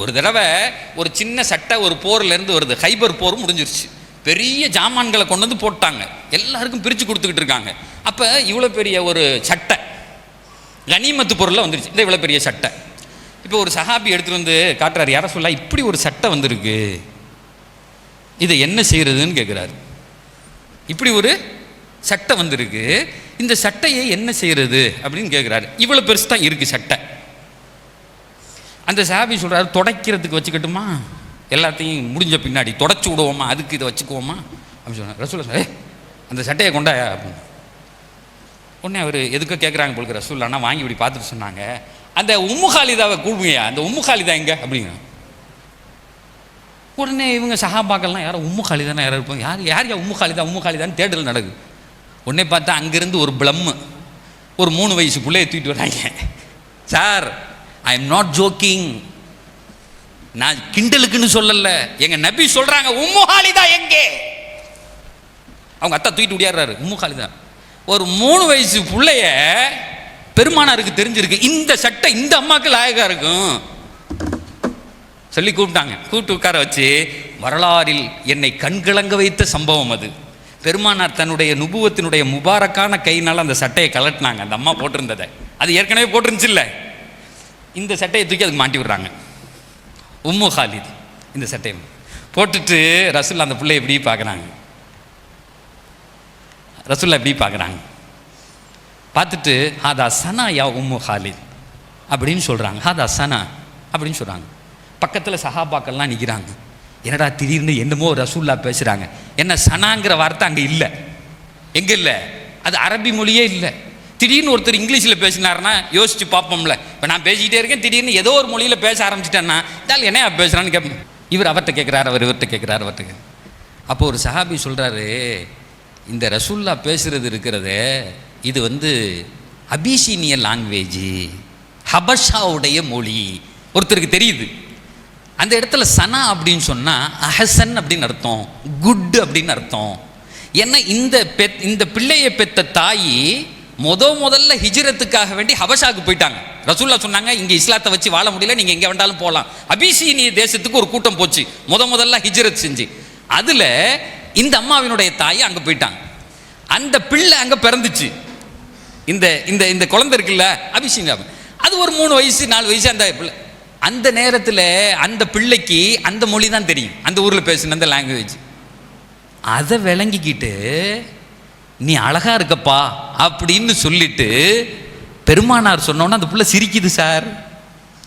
ஒரு தடவை ஒரு சின்ன சட்டை ஒரு போர்லேருந்து வருது. ஹைபர் போர் முடிஞ்சிருச்சு. பெரிய ஜாமான்களை கொண்டு வந்து போட்டாங்க. எல்லாருக்கும் பிரித்து கொடுத்துக்கிட்டு இருக்காங்க. அப்போ இவ்வளோ பெரிய ஒரு சட்டை கனிமத்து பொருளில் வந்துருச்சு. இந்த இவ்வளோ பெரிய சட்டை. இப்போ ஒரு சஹாபி எடுத்துகிட்டு வந்து காட்டுறாரு யாரை சொல்ல இப்படி ஒரு சட்டை வந்திருக்கு. இதை என்ன செய்கிறதுன்னு கேட்குறாரு இப்படி ஒரு சட்டை வந்திருக்கு. இந்த சட்டையை என்ன செய்கிறது அப்படின்னு கேட்குறாரு இவ்வளோ பெருசு தான் இருக்குது சட்டை. அந்த சாபி சொல்கிறாரு துடைக்கிறதுக்கு வச்சுக்கட்டுமா? எல்லாத்தையும் முடிஞ்ச பின்னாடி தொடச்சி விடுவோமா? அதுக்கு இதை வச்சுக்குவோமா? அப்படின்னு சொன்னார். ரசூல் சார் அந்த சட்டையை கொண்டா அப்படின்னு. உடனே அவர் எதுக்கு கேட்குறாங்க போலுக்கு ரசூல்லானா வாங்கி இப்படி பார்த்துட்டு சொன்னாங்க. அந்த உம்மு ஹாலிதாவை கூடுமையா அந்த உம்மு ஹாலிதா எங்க? அப்படிங்க உடனே இவங்க சகாபாக்கள்லாம் யாரோ உம்மு ஹாலிதானா யாரும் இருப்பாங்க. யார் யார் யா உம்மு ஹாலிதா உம்மு ஹாலிதான்னு தேடல் நடக்குது. உடனே பார்த்தா அங்கேருந்து ஒரு பிளம்மு. ஒரு மூணு வயசு பிள்ளைய தூக்கிட்டு வராங்க. Sir I am not joking நான் கிண்டலுக்குன்னு சொல்லல. எங்க நபி சொல்றாங்க உம்மு எங்கே? அவங்க அத்தா தூக்கிட்டு ஓடியாடுறாரு. உம்மு ஒரு மூணு வயசு பிள்ளைய பெருமானாருக்கு தெரிஞ்சிருக்கு. இந்த சட்டை இந்த அம்மாக்கு லாயகா இருக்கும். சொல்லி கூப்பிட்டாங்க. கூப்பிட்டு உட்கார வச்சு வரலாறில் என்னை கண்கிழங்க வைத்த சம்பவம் அது. பெருமானார் தன்னுடைய நுபுவத்தினுடைய முபாரக்கான கையினால் அந்த சட்டையை கலட்டினாங்க அந்த அம்மா போட்டிருந்ததை. அது ஏற்கனவே போட்டிருந்துச்சு இல்லை இந்த சட்டையை தூக்கி அதுக்கு மாட்டி விடுறாங்க. உம்மு ஹாலித் இந்த சட்டையை. போட்டுட்டு ரசூல் அந்த பிள்ளை எப்படி பார்க்குறாங்க? ரசூல்லா எப்படி பார்க்குறாங்க? பார்த்துட்டு ஹாதா சனா யா உம்மு ஹாலித் அப்படின்னு சொல்கிறாங்க ஹாதா சனா அப்படின்னு சொல்கிறாங்க பக்கத்தில் சஹாபாக்கள்லாம் நிற்கிறாங்க என்னடா திடீர்னு என்னமோ ரசூல்லா பேசுகிறாங்க என்ன சனாங்கிற வார்த்தை அங்கே இல்லை? எங்கே இல்லை? அது அரபி மொழியே இல்லை. திடீர்னு ஒருத்தர் இங்கிலீஷில் பேசினாருன்னா யோசிச்சு பார்ப்போம்ல. இப்போ நான் பேசிக்கிட்டே இருக்கேன் திடீர்னு ஏதோ ஒரு மொழியில் பேச ஆரம்பிச்சிட்டேன்னா இதால் என்ன பேசுகிறான்னு கேட்பேன் இவர் அவர்கிட்ட கேட்குறாரு அவர் இவர்கிட்ட கேட்குறாரு அவர்கிட்ட அப்போது அப்போ ஒரு சஹாபி சொல்கிறாரு இந்த ரசூல்லா பேசுகிறது இருக்கிறதே இது வந்து அபிசீனிய லாங்குவேஜ் ஹபஷாவுடைய மொழி. ஒருத்தருக்கு தெரியுது. அந்த இடத்துல சனா அப்படின்னு சொன்னால் அஹசன் அப்படின்னு அர்த்தம் குட் அப்படின்னு அர்த்தம். ஏன்னா இந்த பெத் இந்த பிள்ளையை பெற்ற தாயி முத முதல்ல ஹிஜ்ரத்துக்காக வேண்டி ஹபஷாவுக்கு போயிட்டாங்க. ரசூல்லா சொன்னாங்க இங்கே இஸ்லாத்தை வச்சு வாழ முடியல நீங்கள் எங்கே வேண்டாலும் போகலாம் அபிசீனிய தேசத்துக்கு ஒரு கூட்டம் போச்சு. முத முதல்ல ஹிஜ்ரத் செஞ்சு. அதில் இந்த அம்மாவினுடைய தாய் அங்கே போயிட்டாங்க. அந்த பிள்ளை அங்கே பிறந்துச்சு. இந்த இந்த இந்த குழந்தை இருக்குல்ல அபிஷேகம் அது ஒரு மூணு வயசு நாலு வயசு அந்த பிள்ளை. அந்த நேரத்தில் அந்த பிள்ளைக்கு அந்த மொழி தான் தெரியும். அந்த ஊரில் பேசின அந்த லாங்குவேஜ் அதை விளங்கிக்கிட்டு நீ அழகா இருக்கப்பா அப்படின்னு சொல்லிட்டு பெருமானார் சொன்னோன்னா அந்த பிள்ளை சிரிக்குது சார்.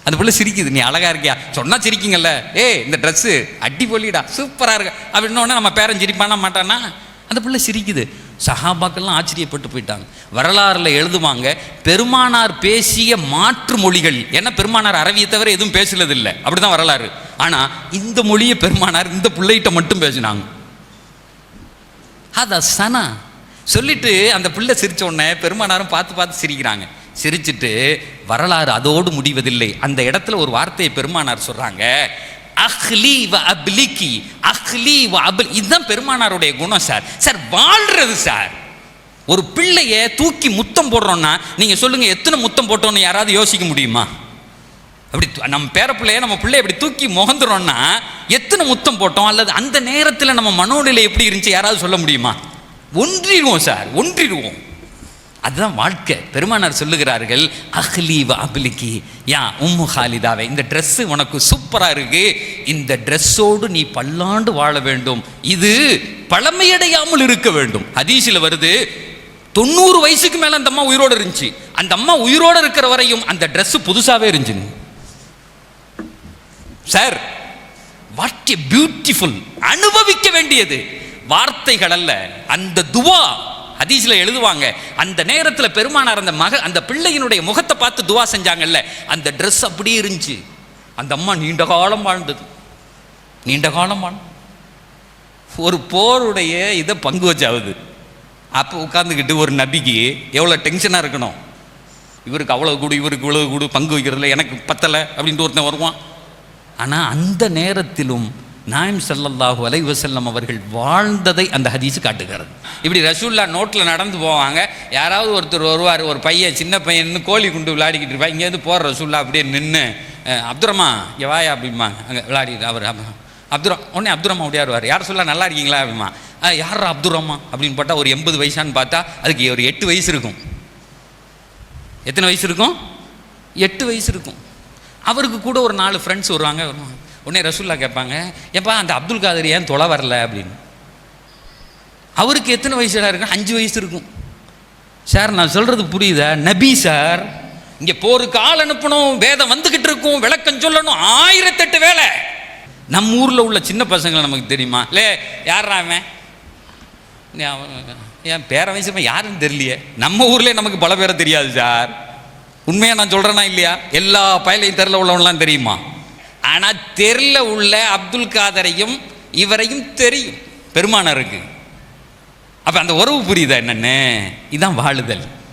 அந்த பிள்ளை சிரிக்குது நீ அழகா இருக்கியா? சொன்னா சிரிக்குங்கல்ல ஏ இந்த ட்ரெஸ்ஸு அடிபொலிடா சூப்பராக இருக்கு. அப்படின்னோடனே நம்ம பேரன் சிரிப்பானா மாட்டானா? அந்த பிள்ளை சிரிக்குது. சஹாபாக்கெல்லாம் ஆச்சரியப்பட்டு போயிட்டாங்க. வரலாறுல எழுதுவாங்க பெருமானார் பேசிய மாற்று மொழிகள் ஏன்னா பெருமானார் அரவியை தவிர எதுவும் பேசுனது இல்லை அப்படிதான் வரலாறு. ஆனால் இந்த மொழியை பெருமானார் இந்த பிள்ளைகிட்ட மட்டும் பேசினாங்க. அதா சனா சொல்லிட்டு அந்த பிள்ளை சிரிச்ச உடனே பெருமானாரும் பார்த்து பார்த்து சிரிக்கிறாங்க. சிரிச்சிட்டு வரலாறு அதோடு முடிவதில்லை. அந்த இடத்துல ஒரு வார்த்தையை பெருமானார் சொல்றாங்க. அஹ்லி வ அப்லிகி அஹ்லி வ அபில் இதுதான் பெருமானாருடைய குணம் சார். சார் வாழ்றது சார். ஒரு பிள்ளைய தூக்கி முத்தம் போடுறோன்னா நீங்கள் சொல்லுங்கள் எத்தனை முத்தம் போட்டோம்னு யாராவது யோசிக்க முடியுமா? அப்படி நம்ம பேர பிள்ளைய நம்ம பிள்ளைய இப்படி தூக்கி முகந்துறோன்னா எத்தனை முத்தம் போட்டோம்? அல்லது அந்த நேரத்தில் நம்ம மனோநிலை எப்படி இருந்துச்சு? யாராவது சொல்ல முடியுமா? ஒன்றிடுவோம் சார் ஒன்றிடுவோம். அதுதான் வாழ்க்கை. பெருமானார் சொல்லுகிறார்கள் அஹ்லி வ யா உம்மு ஹாலிதாவே. இந்த ட்ரெஸ்ஸு உனக்கு சூப்பராக இருக்கு. இந்த ட்ரெஸ்ஸோடு நீ பல்லாண்டு வாழ வேண்டும். இது பழமையடையாமல் இருக்க வேண்டும். ஹதீஸில் வருது தொண்ணூறு வயசுக்கு மேலே அந்த அம்மா உயிரோடு இருந்துச்சு. அந்த அம்மா உயிரோடு இருக்கிற வரையும் அந்த ட்ரெஸ்ஸு புதுசாகவே இருந்துச்சு. சார் வாட் எ பியூட்டிஃபுல் அனுபவிக்க வேண்டியது. வார்த்தைகள் அல்ல அந்த துவா ஹதீஸில் எழுதுவாங்க. அந்த நேரத்தில் பெருமானார் அந்த மக அந்த பிள்ளையினுடைய முகத்தை பார்த்து துவா செஞ்சாங்கல்ல அந்த ட்ரெஸ் அப்படியே இருந்துச்சு. அந்த அம்மா நீண்ட காலம் வாழ்ந்தது. நீண்ட காலம் வாழ் ஒரு போருடைய இதை பங்கு வச்சாவது. அப்போ உட்காந்துக்கிட்டு ஒரு நபிக்கு எவ்வளோ டென்ஷனாக இருக்கணும்? இவருக்கு அவ்வளோ கூடு இவருக்கு இவ்வளோ கூடு பங்கு வைக்கிறதுல எனக்கு பத்தலை அப்படின்ட்டு ஒருத்தன் வருவான். ஆனால் அந்த நேரத்திலும் நாயம் ஸல்லல்லாஹு அலை வசல்லம் அவர்கள் வாழ்ந்ததை அந்த ஹதீஸ் காட்டுகிறது. இப்படி ரசூல்லா நோட்டில் நடந்து போவாங்க. யாராவது ஒருத்தர் வருவார் ஒரு பையன் சின்ன பையன் கோழி குண்டு விளையாடிக்கிட்டு இருப்பா இங்கேருந்து போகிற ரசூல்லா அப்படியே நின்று அப்துரமா அப்துரம்மா இங்கே வாயா அப்படிம்பாங்க. அங்கே விளையாடி அவர் அப்~ அப்துர உடனே அப்படியே ஓடியாருவார் யார் சொல்லா நல்லா இருக்கீங்களா? அப்படிமா யார் அப்துரமா அப்படின்னு பார்த்தா ஒரு எண்பது வயசான்னு பார்த்தா அதுக்கு ஒரு எட்டு வயசு இருக்கும். எத்தனை வயசு இருக்கும்? எட்டு வயசு இருக்கும். அவருக்கு கூட ஒரு நாலு ஃப்ரெண்ட்ஸ் வருவாங்க வருவாங்க. உடனே ரசூல்லா கேட்பாங்க ஏப்பா அந்த அப்துல் காதர் ஏன் தொலை வரல? அப்படின்னு. அவருக்கு எத்தனை வயசுடா இருக்கும் அஞ்சு வயசு இருக்கும். சார் நான் சொல்கிறது புரியுதா? நபி சார் இங்கே போருக்கு ஆள் அனுப்பணும் வேதம் வந்துக்கிட்டு இருக்கும் விளக்கம் சொல்லணும் ஆயிரத்தெட்டு வேலை. நம்ம ஊரில் உள்ள சின்ன பசங்களை நமக்கு தெரியுமா? இல்லை யார் அவன்? என் பேர வயசு யாருன்னு தெரியலையே. நம்ம ஊர்லேயே நமக்கு பல பேரை தெரியாது சார். உண்மையாக நான் சொல்கிறேன்னா இல்லையா? எல்லா பயலையும் தெருல உள்ளவன்லாம் தெரியுமா? ஆனால் தெருல உள்ள அப்துல் காதரையும் இவரையும் தெரியும். பெருமானருக்கு. அப்போ அந்த உறவு புரியுதா என்னென்னு? இதுதான் வாழுதல்.